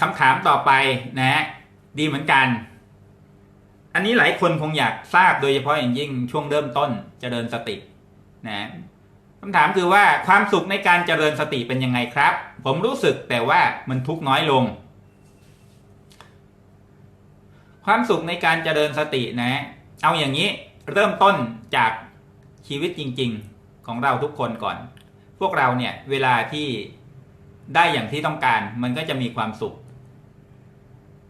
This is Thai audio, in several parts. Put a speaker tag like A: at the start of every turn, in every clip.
A: คำถามต่อไปนะ ดีเหมือนกัน อันนี้หลายคนคงอยากทราบโดยเฉพาะอย่างยิ่งช่วงเริ่มต้นเจริญสตินะคำถามคือว่าความสุขในการเจริญสติเป็นยังไงครับ ผมรู้สึกแต่ว่ามันทุกน้อยลง ความสุขในการเจริญสตินะ เอาอย่างนี้เริ่มต้นจากชีวิตจริง ๆ ของเราทุกคนก่อน พวกเราเนี่ยเวลาที่ ได้อย่างที่ต้องการ มันก็จะมีความสุข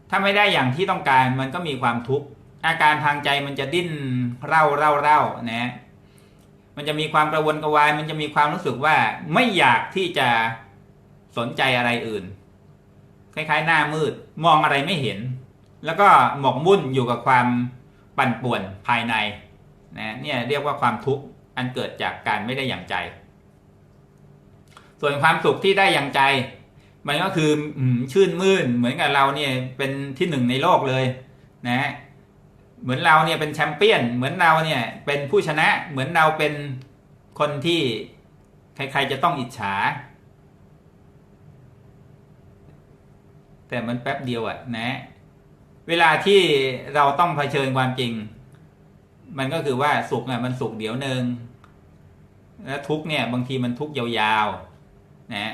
A: ถ้าไม่ได้อย่างที่ต้องการมันก็มีความทุกข์อาการทางใจมันจะดิ้นเร่าเร่าเร่านะมันจะมีความกระวนกระวาย มันจะมีความรู้สึกว่าไม่อยากที่จะสนใจอะไรอื่น คล้ายๆ หน้ามืดมองอะไรไม่เห็น แล้วก็หมกมุ่นอยู่กับความปั่นป่วนภายในนะเนี่ยเรียกว่าความทุกข์อันเกิดจากการไม่ได้อย่างใจ ส่วนความสุขที่ได้อย่างใจ มันก็คือชื่นมื่นเหมือนกับเราเนี่ยเป็นที่หนึ่งในโลกเลยนะเหมือนเราเนี่ยเป็นแชมเปี้ยน เหมือนเราเนี่ยเป็นผู้ชนะ เหมือนเราเป็นคนที่ใครๆจะต้องอิจฉา แต่มันแป๊บเดียวอะนะ เวลาที่เราต้องเผชิญความจริง มันก็คือว่าสุขเนี่ยมันสุขเดี๋ยวหนึ่งแล้วทุกเนี่ยบางทีมันทุกยาวๆ นะ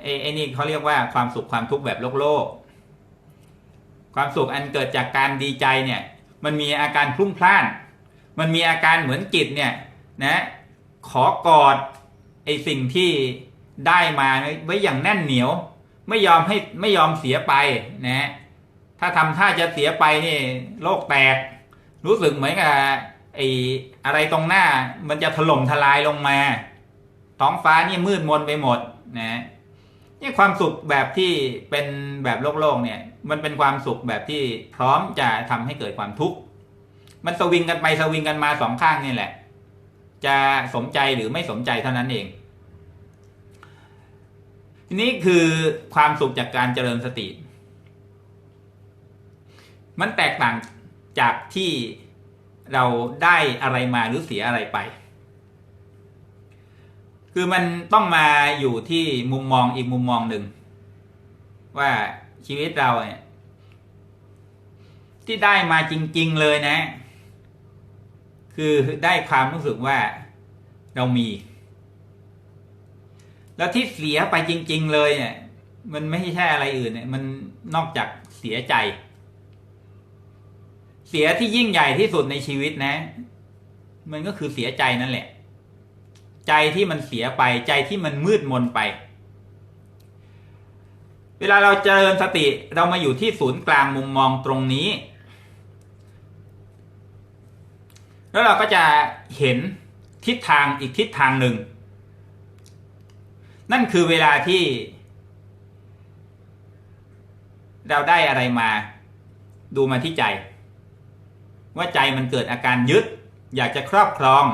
A: ไอ้ไอ้นี่เขาเรียกว่าความสุขความทุกข์แบบโลกโลก ความสุขอันเกิดจากการดีใจเนี่ยมันมีอาการพลุ่งพล่าน มันมีอาการเหมือนจิตเนี่ยนะขอกอดไอ้สิ่งที่ได้มาไว้อย่างแน่นเหนียว ไม่ยอมให้ไม่ยอมเสียไปนะถ้าทำท่าจะเสียไปนี่โลกแตก รู้สึกเหมือนกับไอ้อะไรตรงหน้ามันจะถล่มทลายลงมา ท้องฟ้านี่มืดมนไปหมดนะนี่ความสุขแบบที่เป็นแบบโลกโลกเนี่ย มันเป็นความสุขแบบที่พร้อมจะทำให้เกิดความทุกข์มันสวิงกันไปสวิงกันมาสองข้างนี่แหละ จะสมใจหรือไม่สมใจเท่านั้นเองทีนี้คือความสุขจากการเจริญสติ มันแตกต่างจากที่เราได้อะไรมาหรือเสียอะไรไป คือมันต้องมาอยู่ที่มุมมองอีกมุมมองหนึ่ง ว่าชีวิตเราเนี่ยที่ได้มาจริง ๆเลยนะ คือได้ความรู้สึกว่าเรามี แล้วที่เสียไปจริง ๆ เลยเนี่ยมันไม่ใช่อะไรอื่นเนี่ย มันนอกจากเสียใจ เสียที่ยิ่งใหญ่ที่สุดในชีวิตนะ มันก็คือเสียใจนั่นแหละ ใจที่มันเสียไปใจที่มันมืดมนไป เวลาเราเจริญสติเรามาอยู่ที่ศูนย์กลางมุมมองตรงนี้ แล้วเราก็จะเห็นทิศทางอีกทิศทางหนึ่ง นั่นคือเวลาที่ เราได้อะไรมาดูมาที่ใจ ว่าใจมันเกิดอาการยึด อยากจะครอบครอง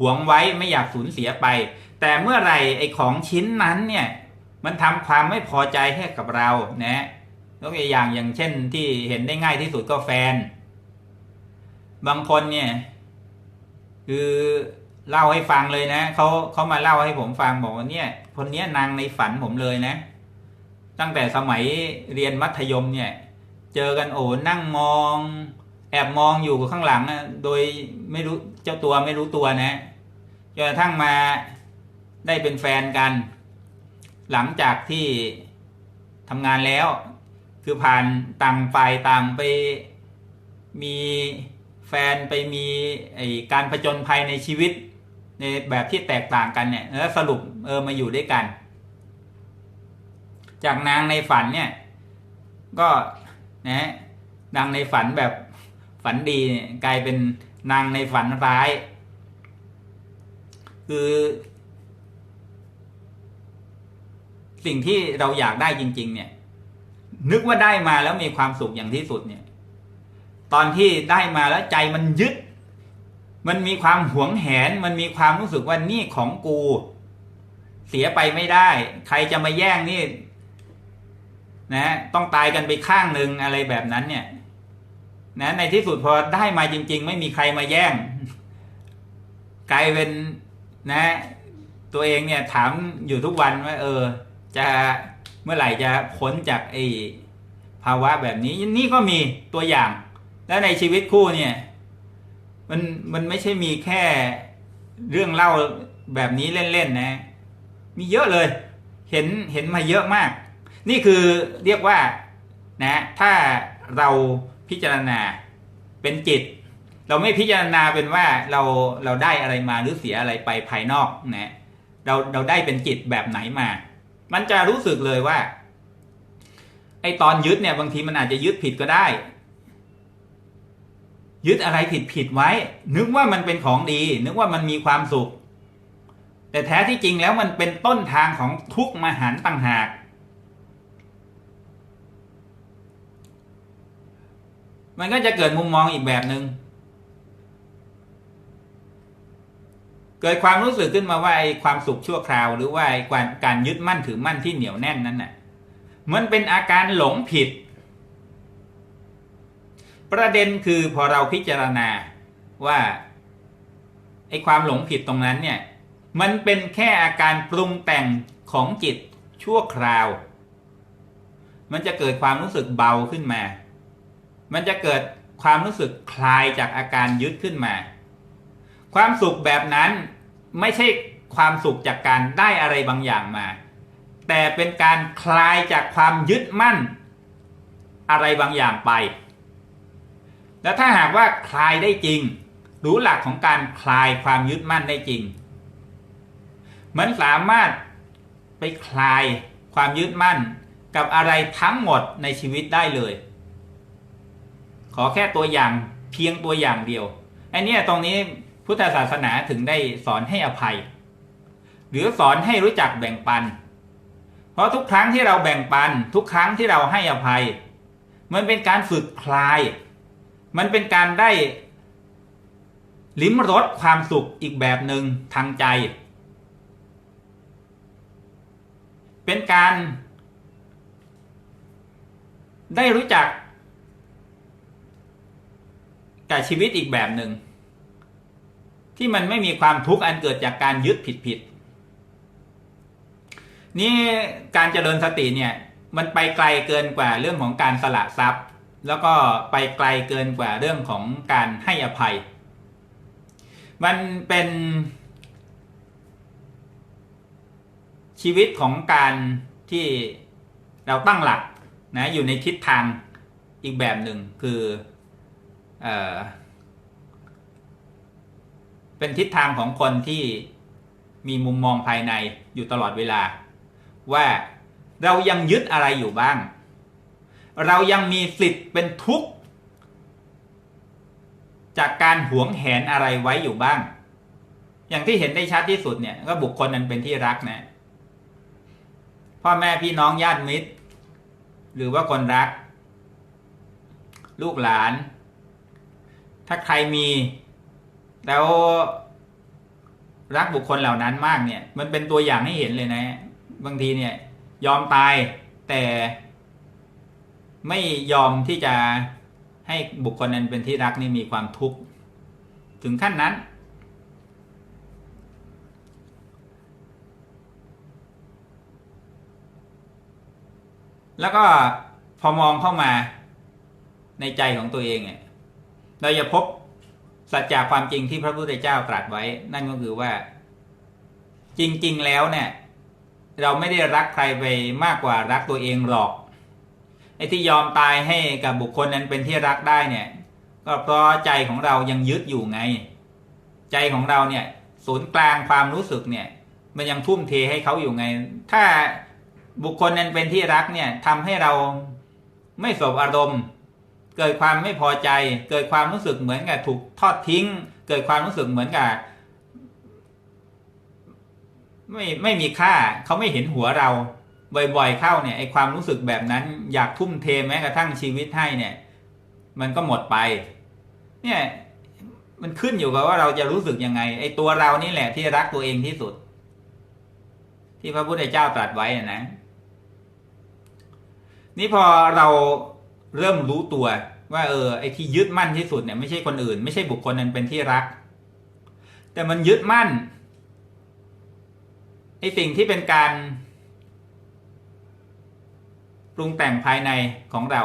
A: หวงไว้ไม่อยากสูญเสียไป แต่เมื่อไหร่ไอ้ของชิ้นนั้นเนี่ยมันทำความไม่พอใจให้กับเรานะยกตัวอย่างอย่างเช่นที่เห็นได้ง่ายที่สุดก็แฟน บางคนเนี่ยคือเล่าให้ฟังเลยนะเขาเขามาเล่าให้ผมฟังบอกว่าเนี่ยคนเนี้ยนางในฝันผมเลยนะ ตั้งแต่สมัยเรียนมัธยมเนี่ย เจอกันโอ้นั่งมอง แอบมองอยู่ข้างหลังนะโดยไม่รู้ จ้าตัวไม่รู้ตัวนะจนกระทั่งมาได้เป็นแฟนกัน หลังจากที่ทำงานแล้ว คือผ่านต่างฝ่ายต่างไปมีแฟนไปมีไอการผจญภัยในชีวิต ในแบบที่แตกต่างกันเนี่ยแล้วสรุปเออมาอยู่ด้วยกัน จากนางในฝันเนี่ยก็นะนางในฝันแบบฝันดีกลายเป็น นางในฝันร้าย คือ สิ่งที่เราอยากได้จริง ๆ เนี่ย นึกว่าได้มาแล้วมีความสุขอย่างที่สุดเนี่ย ตอนที่ได้มาแล้วใจมันยึด มันมีความหวงแหน มันมีความรู้สึกว่านี่ของกู เสียไปไม่ได้ ใครจะมาแย่งนี่นะต้องตายกันไปข้างหนึ่งอะไรแบบนั้นเนี่ย นะในที่สุดพอได้มาจริง ๆ ไม่มีใครมาแย่ง กลายเป็นนะ ตัวเองเนี่ยถามอยู่ทุกวันว่าเออ จะเมื่อไหร่จะพ้นจากไอ้ภาวะแบบนี้นี่ก็มีตัวอย่าง แล้วในชีวิตคู่เนี่ย มันมันไม่ใช่มีแค่เรื่องเล่าแบบนี้เล่นๆนะ มีเยอะเลย เห็นเห็นมาเยอะมาก นี่คือเรียกว่านะ ถ้าเรา พิจารณาเป็นจิต เราไม่พิจารณาเป็นว่าเราเราได้อะไรมาหรือเสียอะไรไปภายนอกนะเราเราได้เป็นจิตแบบไหนมา มันจะรู้สึกเลยว่าไอตอนยึดเนี่ยบางทีมันอาจจะยึดผิดก็ได้ ยึดอะไรผิดผิดไว้ นึกว่ามันเป็นของดี นึกว่ามันมีความสุข แต่แท้ที่จริงแล้วมันเป็นต้นทางของทุกมหันต์ต่างหาก มันก็จะเกิดมุมมองอีกแบบหนึง่งเกิดความรู้สึกขึ้นมาว่าไอ้ความสุขชั่วคราวหรือว่าไอ้การการยึดมั่นถือมั่นที่เหนียวแน่นนั้นน่ะมันเป็นอาการหลงผิด ประเด็นคือพอเราพิจารณาว่าไอ้ความหลงผิดตรงนั้นเนี่ยมันเป็นแค่อาการปรุงแต่งของจิตชั่วคราว มันจะเกิดความรู้สึกเบาขึ้นมา มันจะเกิดความรู้สึกคลายจากอาการยึดขึ้นมา ความสุขแบบนั้นไม่ใช่ความสุขจากการได้อะไรบางอย่างมา แต่เป็นการคลายจากความยึดมั่น อะไรบางอย่างไป แล้วถ้าหากว่าคลายได้จริง รู้หลักของการคลายความยึดมั่นได้จริง มันสามารถไปคลายความยึดมั่นกับอะไรทั้งหมดในชีวิตได้เลย ขอแค่ตัวอย่างเพียงตัวอย่างเดียวไอ้เนี่ตรงนี้พุทธศาสนาถึงได้สอนให้อภัย หรือสอนให้รู้จักแบ่งปัน เพราะทุกครั้งที่เราแบ่งปัน ทุกครั้งที่เราให้อภัย มันเป็นการฝึกคลาย มันเป็นการได้ ลิ้มรสความสุขอีกแบบหนึ่งทางใจ เป็นการ ได้รู้จัก กับชีวิตอีกแบบหนึ่งที่มันไม่มีความทุกข์อันเกิดจากการยึดผิดผิดนี่การเจริญสติเนี่ย มันไปไกลเกินกว่าเรื่องของการสละทรัพย์ แล้วก็ไปไกลเกินกว่าเรื่องของการให้อภัย มันเป็นชีวิตของการที่เราตั้งหลักนะอยู่ในทิศทางอีกแบบหนึ่งคือ เป็นทิศทางของคนที่มีมุมมองภายในอยู่ตลอดเวลา ว่าเรายังยึดอะไรอยู่บ้าง เรายังมีสิทธิ์เป็นทุกข์ จากการหวงแหนอะไรไว้อยู่บ้าง อย่างที่เห็นได้ชัดที่สุดเนี่ยก็บุคคลนั้นเป็นที่รักนะ พ่อแม่พี่น้องญาติมิตร หรือว่าคนรัก ลูกหลาน ถ้าใครมีแล้วรักบุคคลเหล่านั้นมากเนี่ย มันเป็นตัวอย่างให้เห็นเลยนะ บางทีเนี่ย ยอมตายแต่ไม่ยอมที่จะให้บุคคลนั้นเป็นที่รักนี่มีความทุกข์ถึงขั้นนั้น แล้วก็พอมองเข้ามาในใจของตัวเองเนี่ย เราจะพบสัจจะความจริงที่พระพุทธเจ้าตรัสไว้ นั่นก็คือว่า จริง ๆ แล้วเนี่ย เราไม่ได้รักใครไปมากกว่ารักตัวเองหรอกไอ้ที่ยอมตายให้กับบุคคลนั้นเป็นที่รักได้เนี่ย ก็เพราะใจของเรายังยึดอยู่ไง ใจของเราเนี่ย ศูนย์กลางความรู้สึกเนี่ย มันยังทุ่มเทให้เขาอยู่ไง ถ้าบุคคลนั้นเป็นที่รักเนี่ยทำให้เราไม่สบอารมณ์ เกิดความไม่พอใจ เกิดความรู้สึกเหมือนกับถูกทอดทิ้ง เกิดความรู้สึกเหมือนกับไม่ไม่มีค่าเขาไม่เห็นหัวเราบ่อยๆเข้าเนี่ยไอความรู้สึกแบบนั้น อยากทุ่มเทแม้กระทั่งชีวิตให้เนี่ย มันก็หมดไป เนี่ยมันขึ้นอยู่กับว่าเราจะรู้สึกยังไง ไอตัวเรานี่แหละที่รักตัวเองที่สุด ที่พระพุทธเจ้าตรัสไว้นะนี่พอเรา เริ่มรู้ตัวว่าเออไอ้ที่ยึดมั่นที่สุดเนี่ยไม่ใช่คนอื่น ไม่ใช่บุคคลนั้นเป็นที่รัก แต่มันยึดมั่นไอ้สิ่งที่เป็นการปรุงแต่งภายในของเรา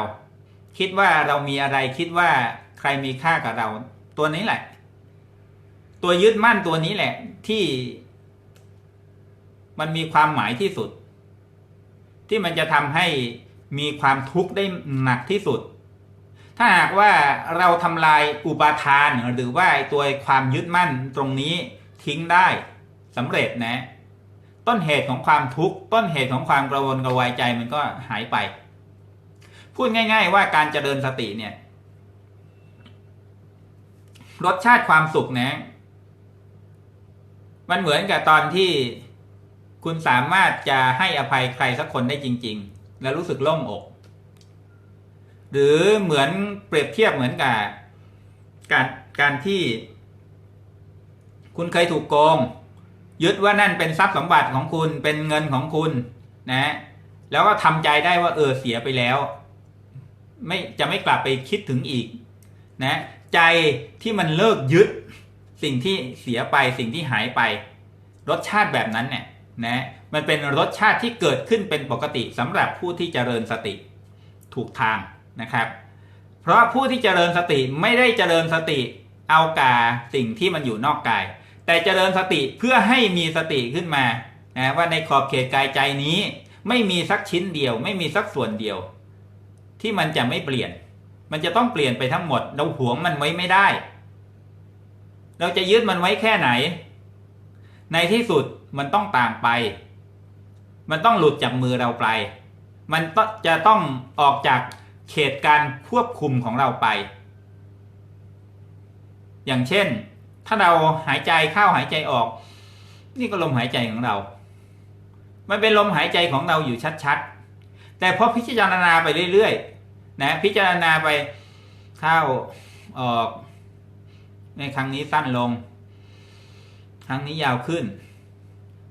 A: คิดว่าเรามีอะไรคิดว่าใครมีค่ากับเรา ตัวนี้แหละ ตัวยึดมั่นตัวนี้แหละ ที่มันมีความหมายที่สุด ที่มันจะทำให้ มีความทุกข์ได้หนักที่สุด ถ้าหากว่าเราทำลายอุปาทานหรือว่าตัวความยึดมั่นตรงนี้ทิ้งได้สำเร็จนะ ต้นเหตุของความทุกข์ต้นเหตุของความกระวนกระวายใจมันก็หายไป พูดง่าย ๆ ว่าการเจริญสติเนี่ย รสชาติความสุขนะ มันเหมือนกับตอนที่คุณสามารถจะให้อภัยใครสักคนได้จริง ๆ แล้วรู้สึกโล่งอก หรือเหมือนเปรียบเทียบเหมือนกับการการที่ คุณเคยถูกโกง ยึดว่านั่นเป็นทรัพย์สมบัติของคุณเป็นเงินของคุณนะ แล้วก็ทำใจได้ว่าเออเสียไปแล้ว ไม่จะไม่กลับไปคิดถึงอีก นะ ใจที่มันเลิกยึด สิ่งที่เสียไปสิ่งที่หายไป รสชาติแบบนั้นเนี่ยนะ มันเป็นรสชาติที่เกิดขึ้นเป็นปกติสำหรับผู้ที่เจริญสติถูกทางนะครับ เพราะผู้ที่เจริญสติไม่ได้เจริญสติเอากาสิ่งที่มันอยู่นอกกาย แต่เจริญสติเพื่อให้มีสติขึ้นมานะว่าในขอบเขตกายใจนี้ ไม่มีสักชิ้นเดียว ไม่มีสักส่วนเดียว ที่มันจะไม่เปลี่ยน มันจะต้องเปลี่ยนไปทั้งหมด เราหวงมันไว้ไม่ได้ เราจะยึดมันไว้แค่ไหน ในที่สุดมันต้องต่างไป มันต้องหลุดจากมือเราไป มันจะต้องออกจากเขตการควบคุมของเราไป อย่างเช่น ถ้าเราหายใจเข้าหายใจออก นี่ก็ลมหายใจของเรา มันเป็นลมหายใจของเราอยู่ชัดๆ แต่พอพิจารณาไปเรื่อยๆ นะ พิจารณาไปเข้าออก ในครั้งนี้สั้นลง ครั้งนี้ยาวขึ้น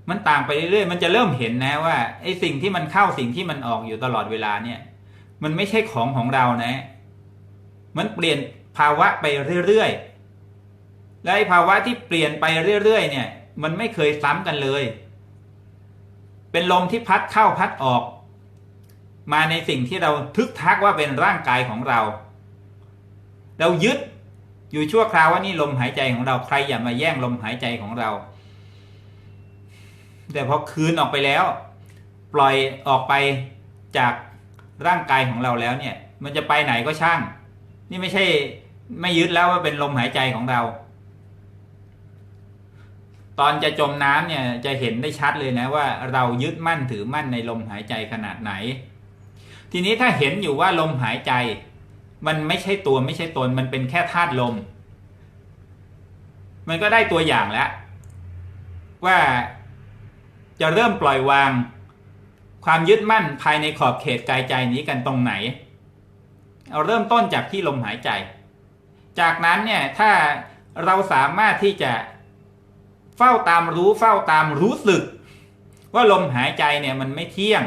A: มันต่างไปเรื่อยๆ มันจะเริ่มเห็นนะว่าไอ้สิ่งที่มันเข้าสิ่งที่มันออกอยู่ตลอดเวลาเนี่ย มันไม่ใช่ของของเรานะ มันเปลี่ยนภาวะไปเรื่อยๆ และไอ้ภาวะที่เปลี่ยนไปเรื่อยๆ เนี่ย มันไม่เคยซ้ำกันเลย เป็นลมที่พัดเข้าพัดออก มาในสิ่งที่เราทึกทักว่าเป็นร่างกายของเรา เรายึดอยู่ชั่วคราวว่านี่ลมหายใจของเราใครอย่ามาแย่งลมหายใจของเรา แต่พอคืนออกไปแล้ว ปล่อยออกไปจากร่างกายของเราแล้วเนี่ย มันจะไปไหนก็ช่าง นี่ไม่ใช่ไม่ยึดแล้วว่าเป็นลมหายใจของเรา ตอนจะจมน้ำเนี่ยจะเห็นได้ชัดเลยนะว่าเรายึดมั่นถือมั่นในลมหายใจขนาดไหน ทีนี้ถ้าเห็นอยู่ว่าลมหายใจ มันไม่ใช่ตัวไม่ใช่ตนมันเป็นแค่ธาตุลม มันก็ได้ตัวอย่างแล้วว่า จะเริ่มปล่อยวาง ความยึดมั่นภายในขอบเขตกายใจนี้กันตรงไหน เอาเริ่มต้นจากที่ลมหายใจ จากนั้นเนี่ยถ้าเราสามารถที่จะเฝ้าตามรู้เฝ้าตามรู้สึก ว่าลมหายใจเนี่ยมันไม่เที่ยง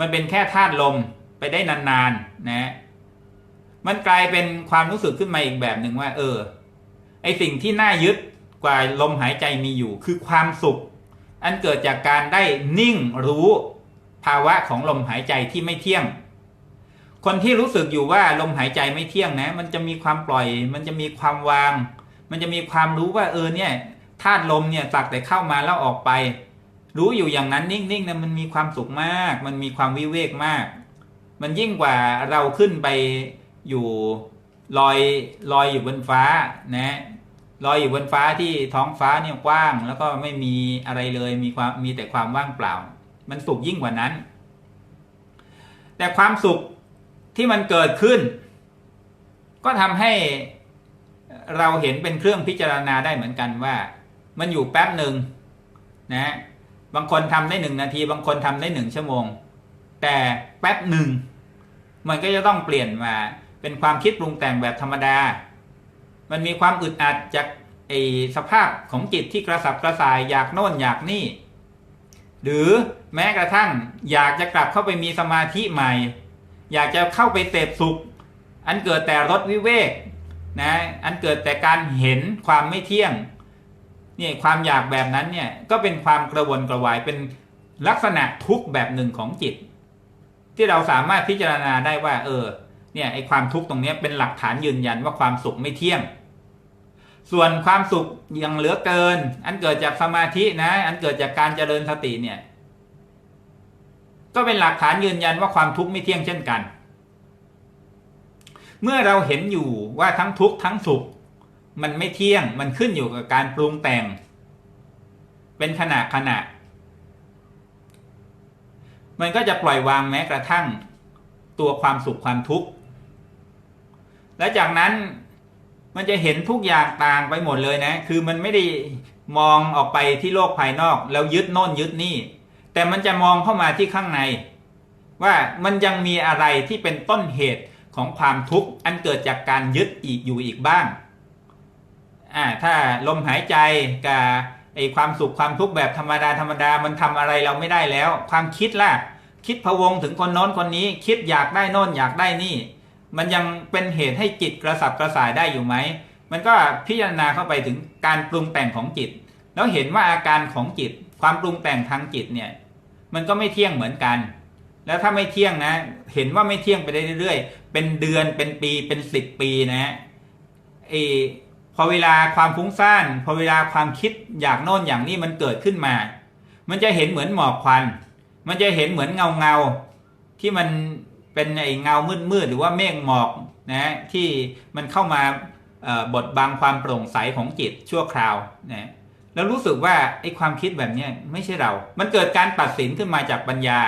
A: มันเป็นแค่ธาตุลมไปได้นานๆนะมันกลายเป็นความรู้สึกขึ้นมาอีกแบบหนึ่งว่า เออ ไอสิ่งที่น่ายึดกว่าลมหายใจมีอยู่ คือความสุข อันเกิดจากการได้นิ่งรู้ภาวะของลมหายใจที่ไม่เที่ยง คนที่รู้สึกอยู่ว่าลมหายใจไม่เที่ยงนะ มันจะมีความปล่อย มันจะมีความวาง มันจะมีความรู้ว่าเออเนี่ยธาตุลมเนี่ยสักแต่เข้ามาแล้วออกไป รู้อยู่อย่างนั้นนิ่งๆนะมันมีความสุขมาก มันมีความวิเวกมาก มันยิ่งกว่าเราขึ้นไปอยู่ลอยลอยอยู่บนฟ้านะ ลอยอยู่บนฟ้าที่ท้องฟ้าเนี่ยกว้าง แล้วก็ไม่มีอะไรเลยมีความมีแต่ความว่างเปล่า มันสุขยิ่งกว่านั้น แต่ความสุขที่มันเกิดขึ้น ก็ทำให้เราเห็นเป็นเครื่องพิจารณาได้เหมือนกันว่า มันอยู่แป๊บหนึ่งนะบางคนทำได้หนึ่งนาที บางคนทำได้หนึ่งชั่วโมง แต่แป๊บหนึ่งมันก็จะต้องเปลี่ยนมาเป็นความคิดปรุงแต่งแบบธรรมดา มันมีความอึดอัดจากไอสภาพของจิตที่กระสับกระส่ายอยากโน่นอยากนี่ หรือแม้กระทั่งอยากจะกลับเข้าไปมีสมาธิใหม่ อยากจะเข้าไปเสพสุข อันเกิดแต่รสวิเวกนะอันเกิดแต่การเห็นความไม่เที่ยงนี่ความอยากแบบนั้นเนี่ยก็เป็นความกระวนกระวายเป็นลักษณะทุกข์แบบหนึ่งของจิต ที่เราสามารถพิจารณาได้ว่า เออ เนี่ยไอความทุกข์ตรงนี้เป็นหลักฐานยืนยันว่าความสุขไม่เที่ยง ส่วนความสุขยังเหลือเกิน อันเกิดจากสมาธินะ อันเกิดจากการเจริญสติเนี่ย ก็เป็นหลักฐานยืนยันว่าความทุกข์ไม่เที่ยงเช่นกัน เมื่อเราเห็นอยู่ว่าทั้งทุกข์ทั้งสุข มันไม่เที่ยงมันขึ้นอยู่กับการปรุงแต่ง เป็นขณะขณะ มันก็จะปล่อยวางแม้กระทั่ง ตัวความสุขความทุกข์ และจากนั้นมันจะเห็นทุกอย่างต่างไปหมดเลยนะ คือมันไม่ได้มองออกไปที่โลกภายนอก แล้วยึดโน่นยึดนี่ แต่มันจะมองเข้ามาที่ข้างใน ว่ามันยังมีอะไรที่เป็นต้นเหตุของความทุกข์อันเกิดจากการยึดอีกอยู่อีกบ้าง อ่า ถ้าลมหายใจกับไอความสุขความทุกข์แบบธรรมดาธรรมดามันทำอะไรเราไม่ได้แล้ว ความคิดล่ะ คิดพะวงถึงคนโน้นคนนี้ คิดอยากได้โน่นอยากได้นี่ มันยังเป็นเหตุให้จิตกระสับกระส่ายได้อยู่ไหม มันก็พิจารณาเข้าไปถึงการปรุงแต่งของจิต แล้วเห็นว่าอาการของจิต ความปรุงแต่งทางจิตเนี่ย มันก็ไม่เที่ยงเหมือนกัน แล้วถ้าไม่เที่ยงนะ เห็นว่าไม่เที่ยงไปเรื่อยๆ เป็นเดือน เป็นปี เป็นสิบปีนะไอพอเวลาความฟุ้งซ่าน พอเวลาความคิดอยากโน่นอย่างนี้มันเกิดขึ้นมา มันจะเห็นเหมือนหมอกควัน มันจะเห็นเหมือนเงาเงาที่มัน เป็นไอเงามืดๆหรือว่าเมฆหมอกนะที่มันเข้ามาบดบังความโปร่งใสของจิตชั่วคราวนะแล้วรู้สึกว่าไอ้ความคิดแบบนี้ไม่ใช่เรา มันเกิดการตัดสินขึ้นมาจากปัญญา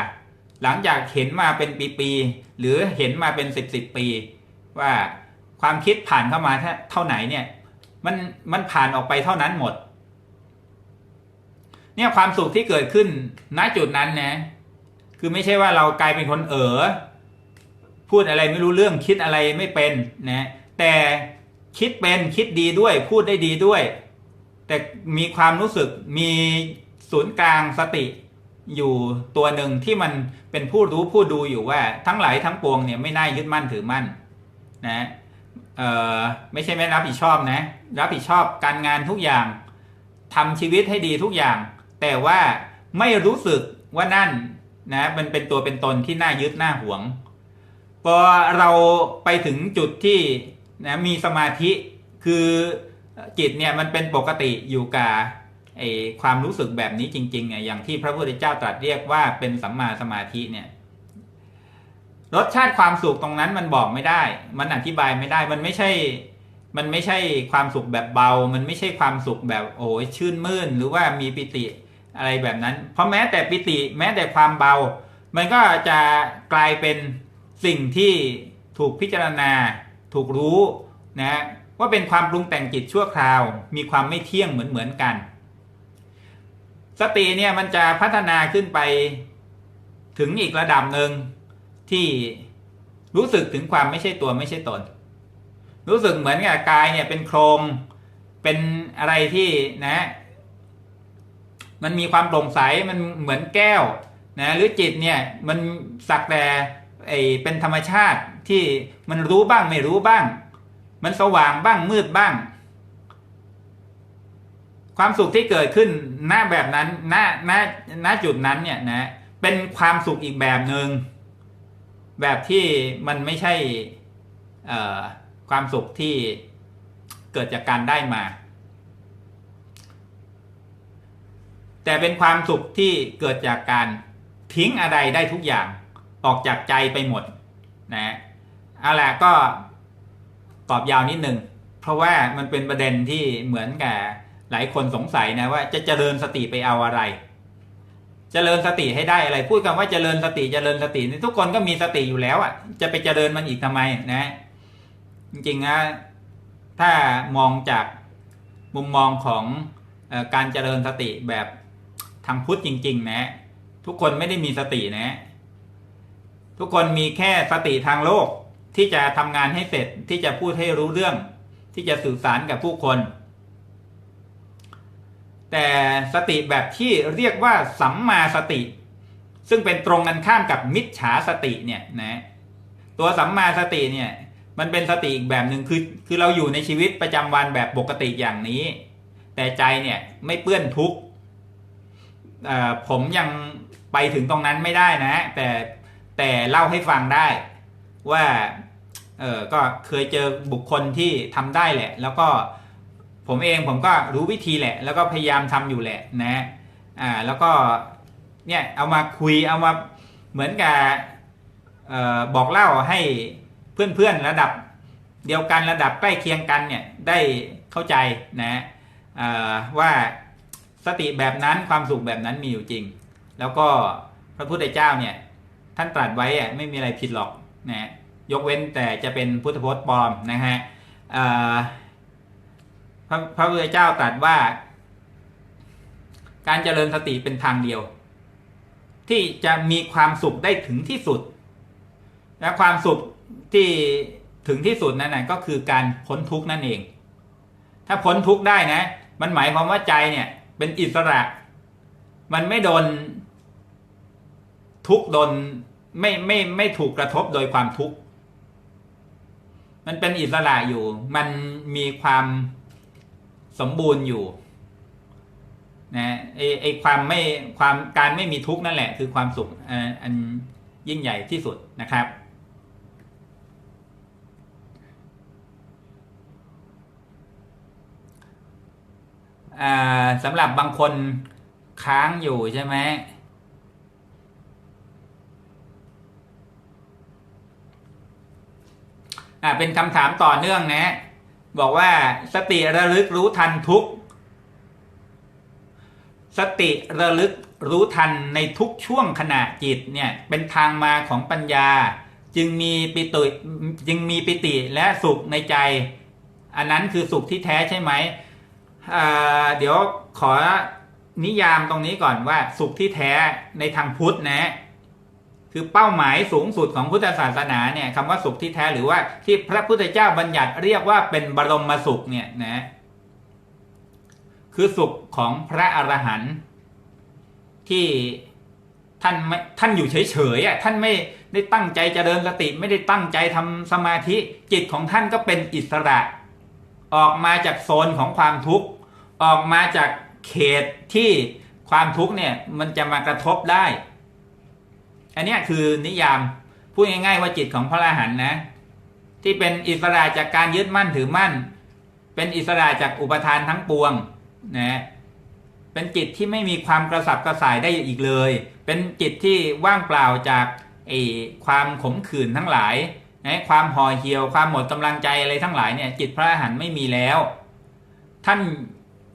A: หลังจากเห็นมาเป็นปีๆหรือเห็นมาเป็นสิบสิบปี ว่าความคิดผ่านเข้ามาเท่าไหนเนี่ยมันมันผ่านออกไปเท่านั้นหมด เนี่ยความสุขที่เกิดขึ้นณจุดนั้นนะคือไม่ใช่ว่าเรากลายเป็นคนเอ๋อ พูดอะไรไม่รู้เรื่องคิดอะไรไม่เป็นนะแต่คิดเป็นคิดดีด้วยพูดได้ดีด้วย แต่มีความรู้สึกมีศูนย์กลางสติอยู่ตัวหนึ่งที่มันเป็นผู้รู้ผู้ดูอยู่ว่าทั้งหลายทั้งปวงเนี่ยไม่น่ายึดมั่นถือมั่นนะเออไม่ใช่ไม่รับผิดชอบนะ รับผิดชอบการงานทุกอย่างทำชีวิตให้ดีทุกอย่าง แต่ว่าไม่รู้สึกว่านั่นนะมันเป็นตัวเป็นตนที่น่ายึดน่าหวง พอเราไปถึงจุดที่นะมีสมาธิคือจิตเนี่ยมันเป็นปกติอยู่กับไอความรู้สึกแบบนี้จริงๆไงอย่างที่พระพุทธเจ้าตรัสเรียกว่าเป็นสัมมาสมาธิเนี่ยรสชาติความสุขตรงนั้นมันบอกไม่ได้ มันอธิบายไม่ได้ มันไม่ใช่ มันไม่ใช่ความสุขแบบเบา มันไม่ใช่ความสุขแบบโอ้ยชื่นมื่นหรือว่ามีปิติอะไรแบบนั้น เพราะแม้แต่ปิติ แม้แต่ความเบา มันก็จะกลายเป็น สิ่งที่ถูกพิจารณา ถูกรู้นะว่าเป็นความปรุงแต่งจิตชั่วคราว มีความไม่เที่ยงเหมือนเหมือนกัน สติเนี่ยมันจะพัฒนาขึ้นไปถึงอีกระดับหนึ่งที่รู้สึกถึงความไม่ใช่ตัวไม่ใช่ตน รู้สึกเหมือนกับกายเนี่ยเป็นโครงเป็นอะไรที่นะ มันมีความโปร่งใสมันเหมือนแก้วนะหรือจิตเนี่ยมันสักแต่ ไอเป็นธรรมชาติที่มันรู้บ้างไม่รู้บ้าง มันสว่างบ้างมืดบ้าง ความสุขที่เกิดขึ้นหน้าแบบนั้นหน้าหน้าหน้าจุดนั้นเนี่ยนะเป็นความสุขอีกแบบหนึง่งแบบที่มันไม่ใช่ความสุขที่เกิดจากการได้มา แต่เป็นความสุขที่เกิดจากการทิ้งอะไรได้ทุกอย่าง ออกจากใจไปหมดนะเอาล่ะก็ตอบยาวนิดนึง เพราะว่ามันเป็นประเด็นที่เหมือนกับหลายคนสงสัยนะว่าจะเจริญสติไปเอาอะไร เจริญสติให้ได้อะไร พูดกันว่าเจริญสติเจริญสติทุกคนก็มีสติอยู่แล้วอะ จะไปเจริญมันอีกทำไมนะ จริงๆนะถ้ามองจากมุมมองของอการเจริญสติแบบทางพุทธจริง ๆ นะ ทุกคนไม่ได้มีสตินะ ทุกคนมีแค่สติทางโลกที่จะทำงานให้เสร็จที่จะพูดให้รู้เรื่อง ที่จะสื่อสารกับผู้คน แต่สติแบบที่เรียกว่าสัมมาสติ ซึ่งเป็นตรงกันข้ามกับมิจฉาสติเนี่ยนะตัวสัมมาสติเนี่ยมันเป็นสติอีกแบบหนึ่งคือคือเราอยู่ในชีวิตประจำวันแบบปกติอย่างนี้ แต่ใจเนี่ยไม่เปื้อนทุกข์ผมยังไปถึงตรงนั้นไม่ได้นะ แต่ แต่เล่าให้ฟังได้ว่าเออก็เคยเจอบุคคลที่ทำได้แหละ แล้วก็ผมเองผมก็รู้วิธีแหละ แล้วก็พยายามทำอยู่แหละนะอ่าแล้วก็เนี่ยเอามาคุยเอามาเหมือนกับเออบอกเล่าให้เพื่อนๆระดับเดียวกันระดับใกล้เคียงกันเนี่ยได้เข้าใจนะว่าสติแบบนั้นความสุขแบบนั้นมีอยู่จริง แล้วก็พระพุทธเจ้าเนี่ย ท่านตรัสไว้อะไม่มีอะไรผิดหรอกนะยกเว้นแต่จะเป็นพุทธพจน์ปลอมนะฮะพระพระพุทธเจ้าตรัสว่า การเจริญสติเป็นทางเดียว ที่จะมีความสุขได้ถึงที่สุด และความสุขที่ถึงที่สุดนั่นนะก็คือการพ้นทุกข์นั่นเอง ถ้าพ้นทุกข์ได้นะ มันหมายความว่าใจเนี่ย เป็นอิสระ มันไม่โดน ทุกโดนไม่ไม่ไม่ถูกกระทบโดยความทุกข์มันเป็นอิสระอยู่ มันมีความสมบูรณ์อยู่นะไอไอความไม่ความการไม่มีทุกข์นั่นแหละ คือความสุขอันอันยิ่งใหญ่ที่สุดนะครับอ่าสำหรับบางคนค้างอยู่ใช่ไหม อ่าเป็นคำถามต่อเนื่องนะ บอกว่าสติระลึกรู้ทันทุกสติระลึกรู้ทันในทุกช่วงขณะจิตเนี่ยเป็นทางมาของปัญญา จึงมีปิติจึงมีปิติและสุขในใจ อันนั้นคือสุขที่แท้ใช่ไหมเดี๋ยวขอนิยามตรงนี้ก่อนว่าสุขที่แท้ในทางพุทธนะ คือเป้าหมายสูงสุดของพุทธศาสนาเนี่ยคำว่าสุขที่แท้หรือว่าที่พระพุทธเจ้าบัญญัติเรียกว่าเป็นบรมสุขเนี่ยนะคือสุขของพระอรหันต์ที่ท่านไม่ท่านอยู่เฉยๆอะท่านไม่ได้ตั้งใจเจริญสติไม่ได้ตั้งใจทำสมาธิจิตของท่านก็เป็นอิสระ ออกมาจากโซนของความทุกข์ออกมาจากเขตที่ความทุกข์เนี่ยมันจะมากระทบได้ อันนี้คือนิยามพูดง่ายๆว่าจิตของพระอรหันต์นะ ที่เป็นอิสระจากการยึดมั่นถือมั่น เป็นอิสระจากอุปทานทั้งปวงนะเป็นจิตที่ไม่มีความกระสับกระส่ายได้อีกเลย เป็นจิตที่ว่างเปล่าจากไอ้ความขมขื่นทั้งหลายนะความห่อเหี่ยวความหมดกำลังใจอะไรทั้งหลายเนี่ยจิตพระอรหันต์ไม่มีแล้ว ท่าน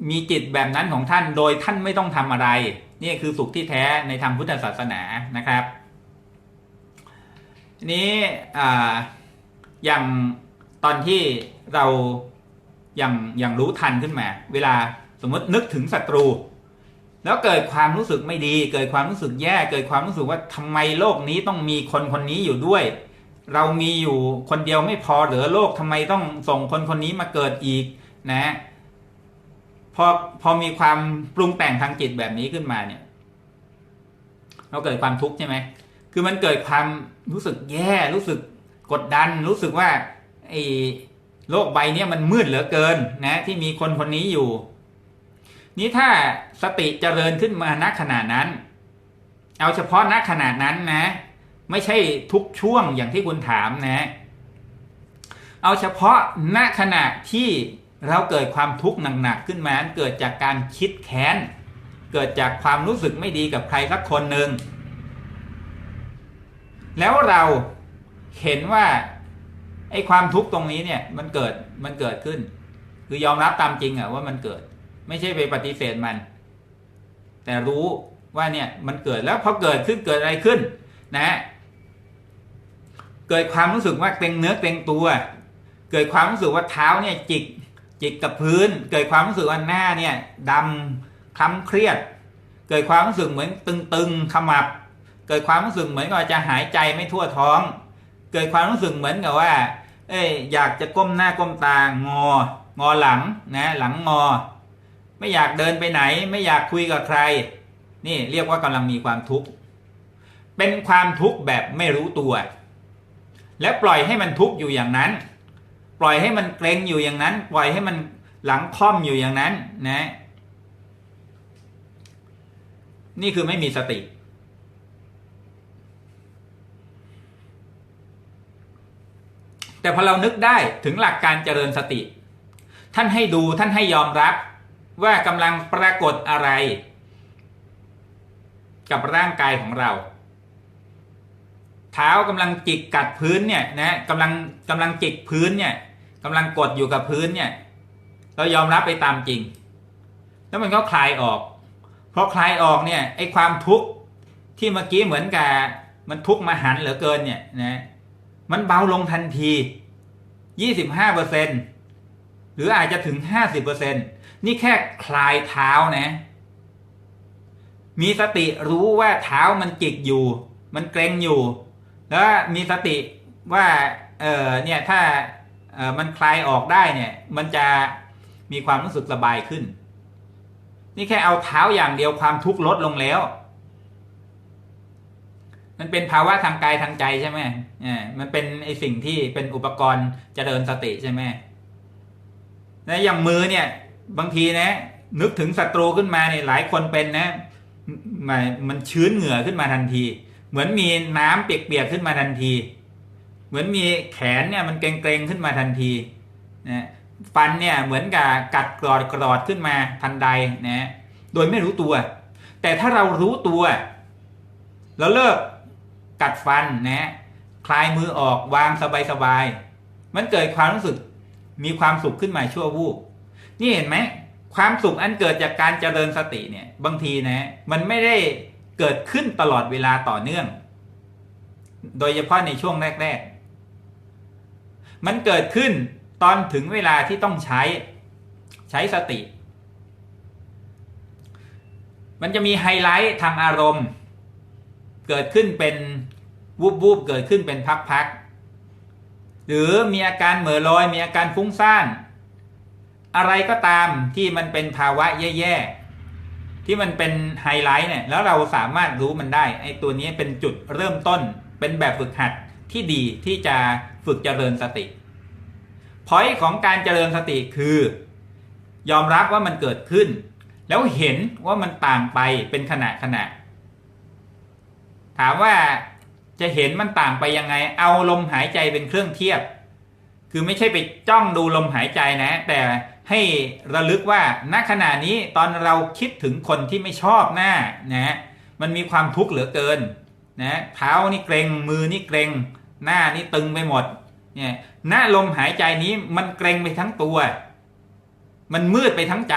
A: มีจิตแบบนั้นของท่านโดยท่านไม่ต้องทำอะไร นี่คือสุขที่แท้ในทางพุทธศาสนานะครับ นี้ออย่างตอนที่เราอย่างอย่างรู้ทันขึ้นมา เวลาสมมตินึกถึงศัตรู แล้วเกิดความรู้สึกไม่ดี เกิดความรู้สึกแย่ เกิดความรู้สึกว่าทำไมโลกนี้ต้องมีคนคนนี้อยู่ด้วย เรามีอยู่คนเดียวไม่พอเหลือโลกทำไมต้องส่งคนคนนี้มาเกิดอีกนะพอพอมีความปรุงแต่งทางจิตแบบนี้ขึ้นมาเนี่ย เราเกิดความทุกข์ใช่ไหม คือมันเกิดความรู้สึกแย่รู้สึกกดดัน รู้สึกว่าไอ้โลกใบนี้มันมืดเหลือเกินนะที่มีคนคนนี้อยู่ นี้ถ้าสติเจริญขึ้นมาณขณะนั้น เอาเฉพาะณขณะนั้นนะ ไม่ใช่ทุกช่วงอย่างที่คุณถามนะ เอาเฉพาะณขณะที่เราเกิดความทุกข์หนักๆขึ้นมาเกิดจากการคิดแค้น เกิดจากความรู้สึกไม่ดีกับใครสักคนหนึ่ง แล้วเราเห็นว่าไอ้ความทุกข์ตรงนี้เนี่ยมันเกิดมันเกิดขึ้น คือยอมรับตามจริงอะว่ามันเกิด ไม่ใช่ไปปฏิเสธมัน แต่รู้ว่าเนี่ยมันเกิดแล้วพอเกิดขึ้นเกิดอะไรขึ้น นะเกิดความรู้สึกว่าเต็งเนื้อเต็งตัว เกิดความรู้สึกว่าเท้าเนี่ยจิกจิกกับพื้น เกิดความรู้สึกว่าหน้าเนี่ยดำคล้ำเครียด เกิดความรู้สึกเหมือนตึงๆขมับ เกิดความรู้สึกเหมือนกับจะหายใจไม่ทั่วท้อง เกิดความรู้สึกเหมือนกับว่า เอ้ยอยากจะก้มหน้าก้มตางอ งอหลังนะหลังงอ ไม่อยากเดินไปไหน ไม่อยากคุยกับใคร นี่เรียกว่ากำลังมีความทุกข์เป็นความทุกข์แบบไม่รู้ตัว และปล่อยให้มันทุกข์อยู่อย่างนั้น ปล่อยให้มันเกรงอยู่อย่างนั้น ปล่อยให้มันหลังค่อมอยู่อย่างนั้นนะ นี่คือไม่มีสติ แต่พอเรานึกได้ถึงหลักการเจริญสติ ท่านให้ดูท่านให้ยอมรับว่ากำลังปรากฏอะไร กับร่างกายของเรา เท้ากำลังจิกกัดพื้นเนี่ยนะกำลังกำลังจิกพื้นเนี่ยกำลังกดอยู่กับพื้นเนี่ยเรายอมรับไปตามจริง แล้วมันก็คลายออก เพราะคลายออกเนี่ยไอ้ความทุกข์ที่เมื่อกี้เหมือนกับมันทุกข์มาหันเหลือเกินเนี่ยนะ มันเบาลงทันทียี่สิบห้าเปอร์เซ็นหรืออาจจะถึงห้าสิบเปอร์เซ็นนี่แค่คลายเท้านะ มีสติรู้ว่าเท้ามันจิกอยู่ มันเกรงอยู่ แล้วมีสติว่าเออเนี่ยถ้าเออมันคลายออกได้เนี่ย มันจะมีความรู้สึกสบายขึ้น นี่แค่เอาเท้าอย่างเดียวความทุกข์ลดลงแล้ว มันเป็นภาวะทางกายทางใจใช่ไหมอ่ามันเป็นไอสิ่งที่เป็นอุปกรณ์เจริญสติใช่ไหมนะอย่างมือเนี่ย บางทีนะ นึกถึงศัตรูขึ้นมาเนี่ยหลายคนเป็นนะมันมันชื้นเหงื่อขึ้นมาทันที เหมือนมีน้ำเปียกๆขึ้นมาทันที เหมือนมีแขนเนี่ยมันเกร็งๆขึ้นมาทันทีนะฟันเนี่ยเหมือนกับกัดกรอดกรอดขึ้นมาทันใดนะโดยไม่รู้ตัว แต่ถ้าเรารู้ตัวเราเลิก กัดฟันนะคลายมือออกวางสบายๆมันเกิดความรู้สึกมีความสุขขึ้นมาชั่ววูบนี่เห็นไหมความสุขอันเกิดจากการเจริญสติเนี่ยบางทีนะมันไม่ได้เกิดขึ้นตลอดเวลาต่อเนื่อง โดยเฉพาะในช่วงแรก ๆ มันเกิดขึ้นตอนถึงเวลาที่ต้องใช้ใช้สติ มันจะมีไฮไลท์ทางอารมณ์ เกิดขึ้นเป็น วูบวูบเกิดขึ้นเป็นพักๆหรือมีอาการเหม่อลอยมีอาการฟุ้งซ่าน อะไรก็ตามที่มันเป็นภาวะแย่ๆที่มันเป็นไฮไลท์เนี่ยแล้วเราสามารถรู้มันได้ไอ้ตัวนี้เป็นจุดเริ่มต้นเป็นแบบฝึกหัดที่ดีที่จะฝึกเจริญสติพอยของการเจริญสติคือ ยอมรับว่ามันเกิดขึ้น แล้วเห็นว่ามันต่างไปเป็นขณะขณะ ถามว่า จะเห็นมันต่างไปยังไง เอาลมหายใจเป็นเครื่องเทียบ คือไม่ใช่ไปจ้องดูลมหายใจนะ แต่ให้ระลึกว่าณขณะนี้ตอนเราคิดถึงคนที่ไม่ชอบหน้านะมันมีความทุกข์เหลือเกินนะเท้านี่เกรงมือนี่เกรงหน้านี่ตึงไปหมดเนี่ยหน้าลมหายใจนี้มันเกรงไปทั้งตัว มันมืดไปทั้งใจ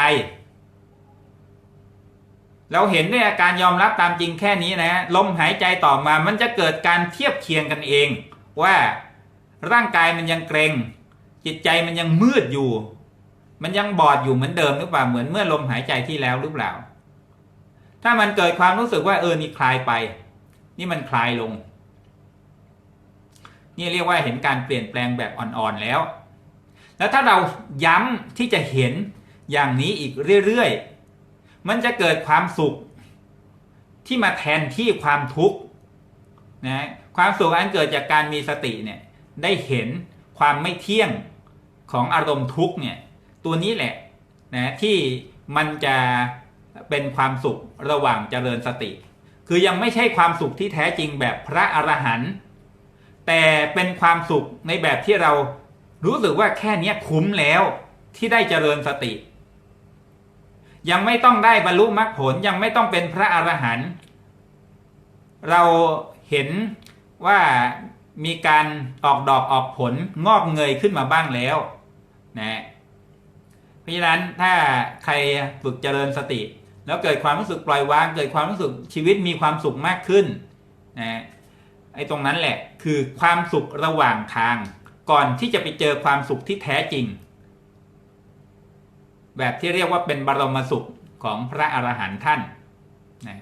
A: เราเห็นด้วยอาการยอมรับตามจริงแค่นี้นะลมหายใจต่อมามันจะเกิดการเทียบเคียงกันเอง ว่าร่างกายมันยังเกรงจิตใจมันยังมืดอยู่ มันยังบอดอยู่เหมือนเดิมหรือเปล่าเหมือนเมื่อลมหายใจที่แล้วหรือเปล่า ถ้ามันเกิดความรู้สึกว่าเออนี่คลายไป นี่มันคลายลง นี่เรียกว่าเห็นการเปลี่ยนแปลงแบบอ่อนๆแล้ว แล้วถ้าเราย้ำที่จะเห็นอย่างนี้อีกเรื่อยๆ มันจะเกิดความสุขที่มาแทนที่ความทุกข์นะความสุขอันเกิดจากการมีสติเนี่ยได้เห็นความไม่เที่ยงของอารมณ์ทุกข์เนี่ยตัวนี้แหละนะที่มันจะเป็นความสุขระหว่างเจริญสติ คือยังไม่ใช่ความสุขที่แท้จริงแบบพระอรหันต์แต่เป็นความสุขในแบบที่เรารู้สึกว่าแค่นี้คุ้มแล้วที่ได้เจริญสติ ยังไม่ต้องได้บรรลุมรรคผลยังไม่ต้องเป็นพระอรหันต์เราเห็นว่ามีการออกดอกออกผลงอกเงยขึ้นมาบ้างแล้วนะเพราะฉะนั้นถ้าใครฝึกเจริญสติ แล้วเกิดความรู้สึกปล่อยวาง เกิดความรู้สึกชีวิตมีความสุขมากขึ้นนะไอ้ตรงนั้นแหละคือความสุขระหว่างทาง ก่อนที่จะไปเจอความสุขที่แท้จริง แบบที่เรียกว่าเป็นบรมสุขของพระอรหันต์ท่านนะ